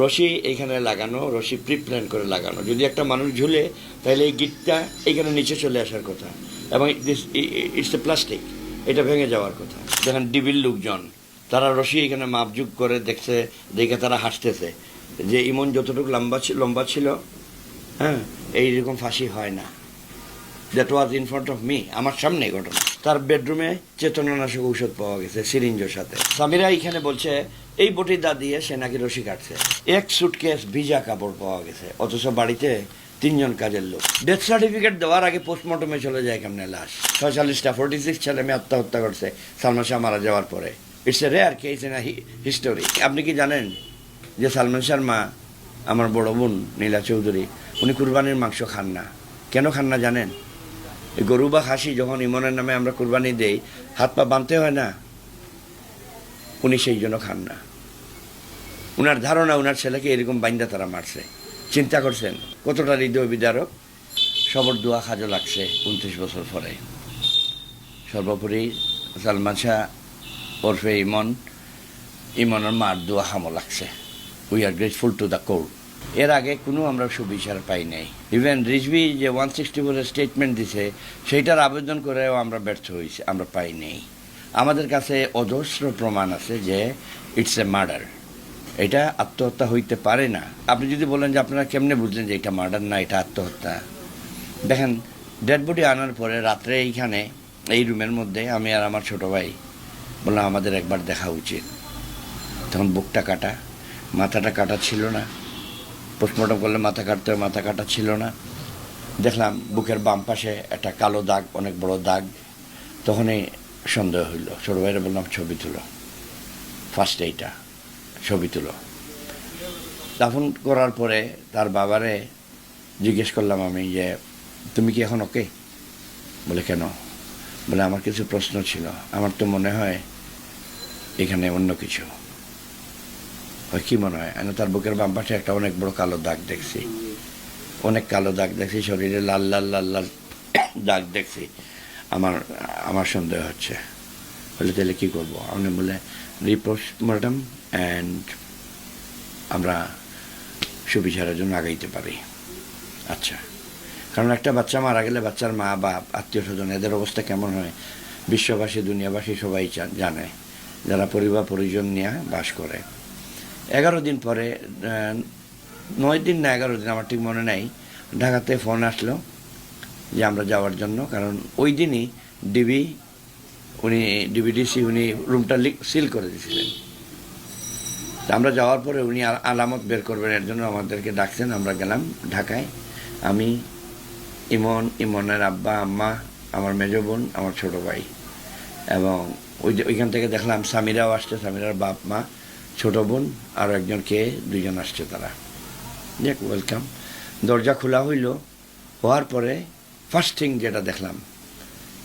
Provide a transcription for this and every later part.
রশি এখানে লাগানো, রশি প্রি প্ল্যান করে লাগানো। যদি একটা মানুষ ঝুলে, তাহলে এই গিটটা এখানে নিচে চলে আসার কথা। এবং ইটস এ প্লাস্টিক এটা ভেঙে যাওয়ার কথা। দেখেন ডিবির লোকজন, তারা রশি এখানে মাপযুগ করে দেখছে, দেখে তারা হাসতেছে। যে ইমন যতটুকু লম্বা লম্বা ছিল হ্যাঁ এইরকম ফাঁসি হয় না। That was in front of me আমার সামনে ঘটনা। তার বেডরুমে চেতনানাশক ঔষধ পাওয়া গেছে, সিরিঞ্জের সাথে। সামিরা এখানে বলছে, এই বটি দা দিয়ে সে নাকি রশি কাটছে। এক সুটকেস ভিজা কাপড় পাওয়া গেছে, অথচ বাড়িতে তিনজন কাজের লোক। ডেথ সার্টিফিকেট দেওয়ার আগে পোস্টমর্টমে চলে যায় কেমনে লাশ? ছয়চল্লিশটা ফোর্টি সিক্স ছেলে মেয়ে আত্মহত্যা করছে, সালমান শাহ মারা যাওয়ার পরে। It's a rare case in history আপনি কি জানেন যে সালমান শাহর মা আমার বড় বোন নীলা চৌধুরী, উনি কুরবানির মাংস খান না? কেন খান না জানেন? গরু বা খাসি যখন ইমনের নামে আমরা কুরবানি দেই, হাত পা বাঁধতে হয় না? উনি সেই জন্য খান না। উনার ধারণা, উনার ছেলেকে এরকম বাইন্দা তারা মারছে। চিন্তা করছেন, কতটা হৃদয় বিদারক? সবর দোয়া খাজো লাগছে উনত্রিশ বছর পরে। সর্বোপরি সালমান শাহ ওরফে ইমন, ইমনের মার দোয়া হামো লাগছে। We are grateful to the court এর আগে কোনো আমরা সুবিচার পাই নাই। ইভেন রিজভি যে ওয়ান সিক্সটি ফোরের স্টেটমেন্ট দিছে, সেইটার আবেদন করেও আমরা ব্যর্থ হয়েছি আমরা পাই নেই। আমাদের কাছে অজস্র প্রমাণ আছে যে ইটস এ মার্ডার এটা আত্মহত্যা হইতে পারে না। আপনি যদি বলেন যে আপনারা কেমনে বুঝলেন যে এটা মার্ডার না, এটা আত্মহত্যা? দেখেন ডেড বডি আনার পরে রাত্রে এইখানে, এই রুমের মধ্যে আমি আর আমার ছোট ভাই বললাম, আমাদের একবার দেখা উচিত। তখন বুকটা কাটা, মাথাটা কাটা ছিল না। পোস্টমর্টম করলে মাথা কাটতে মাথা কাটা ছিল না। দেখলাম বুকের বাম পাশে একটা কালো দাগ, অনেক বড় দাগ। তখনই সন্দেহ হইল, ছোট ভাইরা বললাম, ছবি তুলো। ফার্স্ট এইটা, ছবি তুলো। দাফন করার পরে তার বাবারে জিজ্ঞেস করলাম আমি যে, তুমি কি এখন ওকে বলে, কেন? বলে, আমার কিছু প্রশ্ন ছিল। আমার তো মনে হয় এখানে অন্য কিছু। কি মনে হয়? আমি তার বুকের বাম পাশে একটা অনেক বড় কালো দাগ দেখছি। অনেক কালো দাগ দেখছি, শরীরে লাল লাল লাল লাল দাগ দেখছি। আমার আমার সন্দেহ হচ্ছে। বলে, তাহলে কী করব? আমি বলে, রিপোর্ট, ম্যাডাম অ্যান্ড আমরা সুবিচারের জন্য আগাইতে পারি। আচ্ছা। কারণ একটা বাচ্চা মারা গেলে বাচ্চার মা, বাপ, আত্মীয় স্বজন, এদের অবস্থা কেমন হয়? বিশ্ববাসী, দুনিয়াবাসী সবাই জানে। যারা পরিবার, পরিজন নিয়ে বাস করে এগারো দিন পরে নয় দিন না এগারো দিন, আমার ঠিক মনে নাই। ঢাকাতে ফোন আসলো যে আমরা যাওয়ার জন্য, কারণ ওই দিনই ডিবি উনি ডিবিডিসি উনি রুমটা সিল করে দিয়েছিলেন আমরা যাওয়ার পরে উনি আলামত বের করবেন, এর জন্য আমাদেরকে ডাকছেন। আমরা গেলাম ঢাকায়। আমি, ইমন, ইমনের আব্বা, আম্মা, আমার মেজ বোন, আমার ছোট ভাই। এবং ওই যে, ওইখান থেকে দেখলাম সামিরাও আসছে, সামিরার বাপ মা ছোট বোন আর একজন কে দুইজন আসছে তারা। দেখ ওয়েলকাম দরজা খোলা হইল, হওয়ার পরে ফার্স্ট থিং যেটা দেখলাম,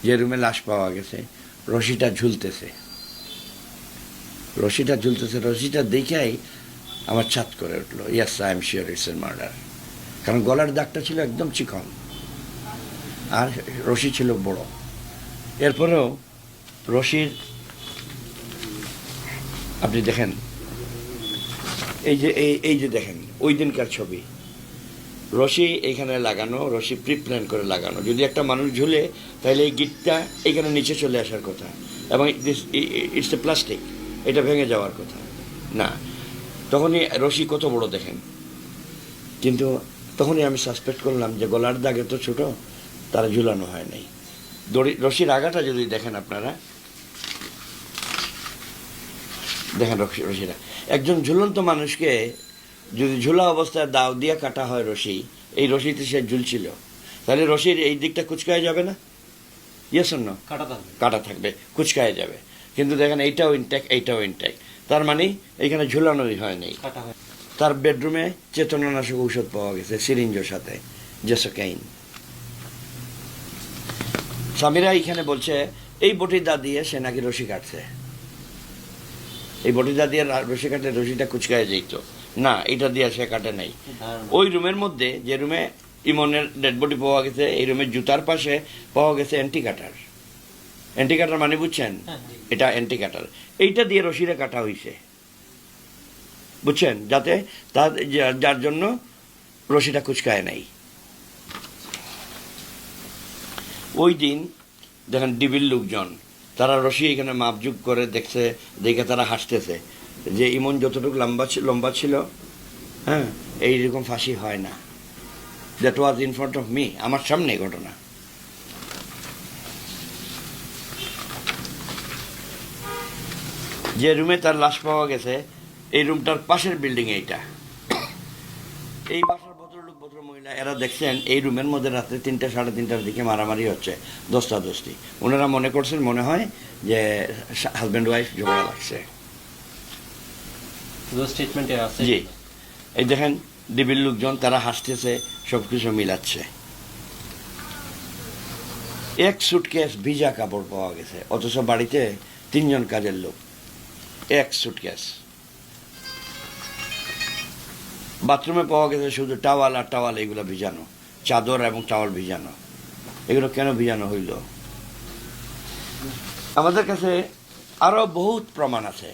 যে রুমে লাশ পাওয়া গেছে, রশিটা ঝুলতেছে। রশিটা ঝুলতেছে, রশিটা দেখেই আমার ছাদ করে উঠল। Yes I am sure it's এর মার্ডার কারণ গলার দাগটা ছিল একদম চিকন। আর রশি ছিল বড়। এরপরেও রশির, আপনি দেখেন এই যে, এই এই যে দেখেন, ওই দিনকার ছবি। রশি এখানে লাগানো, রশি প্রি প্ল্যান করে লাগানো। যদি একটা মানুষ ঝুলে, তাহলে এই গিটটা এখানে নিচে চলে আসার কথা। এবং ইটস এ প্লাস্টিক এটা ভেঙে যাওয়ার কথা। না। তখনই রশি কত বড় দেখেন। কিন্তু তখনই আমি সাসপেক্ট করলাম যে গলার দাগে তো ছোট, তারা ঝুলানো হয় নাই। দড়ি, রশির আগাটা যদি দেখেন আপনারা। দেখেন রশি, রশিটা। একজন ঝুলন্ত মানুষকে যদি ঝুলা অবস্থায় দাও দিয়ে কাটা হয় রশি এই রশিতে সে ঝুলছিল। তাহলে রশির এই দিকটা কুচকায় যাবে না? ইয়েস না কাটা থাকবে। কাটা থাকবে কুচকায় যাবে। কিন্তু দেখেন এইটাও ইনট্যাক এইটাও ইনট্যাক তার মানে এখানে ঝুলানোই হয়নি কাটা হয়। তার বেডরুমে চেতনানাশক ঔষধ পাওয়া গেছে সিরিঞ্জের সাথে জেসোকাইন স্বামীরা এখানে বলছে এই বটিদা দিয়ে সে নাকি রশি কাটছে। এই বটিদা দিয়ে রশি কাটলে রশিটা কুচকায় যেত। না এটা দিয়ে সে কাটে নাই। ওই রুমের মধ্যে যে রুমে ইমনের ডেড বডি পাওয়া গেছে এই রুমের জুতার পাশে পাওয়া গেছে অ্যান্টি কাটার অ্যান্টি কাটার মানে বুঝছেন? হ্যাঁ, এটা অ্যান্টি কাটার এইটা দিয়ে রশিরে কাটা হইছে। বুঝছেন? যাতে তার যার জন্য রশিটা কুচকায় নাই। ওই দিন দেখেন ডিবির লোকজন তারা রশি এখানে মাপযুগ করে দেখছে, দেখে তারা হাসতেছে। যে ইমন যতটুকু লম্বা ছিল লম্বা ছিল হ্যাঁ এইরকম ফাঁসি হয় না। That was in front of me আমার সামনে ঘটনা। যে রুমে তার লাশ পাওয়া গেছে, এই রুমটার পাশের বিল্ডিং এইটা। এই বাসার ভদ্রলোক ভদ্র মহিলা এরা দেখছেন এই রুমের মধ্যে রাত্রে তিনটা সাড়ে তিনটার দিকে মারামারি হচ্ছে দশটা দশটি। ওনারা মনে করছেন মনে হয় যে হাজব্যান্ড ওয়াইফ ঝগড়া লাগছে। জি। এই দেখেন ডিবির লোকজন তারা হাসতেছে সব কিছু মিলাচ্ছে। এক সুটকেস ভিজা কাপড় পাওয়া গেছে অথচ বাড়িতে তিনজন কাজের লোক। এক সুটকেস বাথরুমে পাওয়া গেছে শুধু টাওয়াল আর টাওয়াল, এগুলো ভিজানো। চাদর এবং টাওয়াল ভিজানো। এগুলো কেন ভিজানো হইল? আমাদের কাছে আরও বহুত প্রমাণ আছে।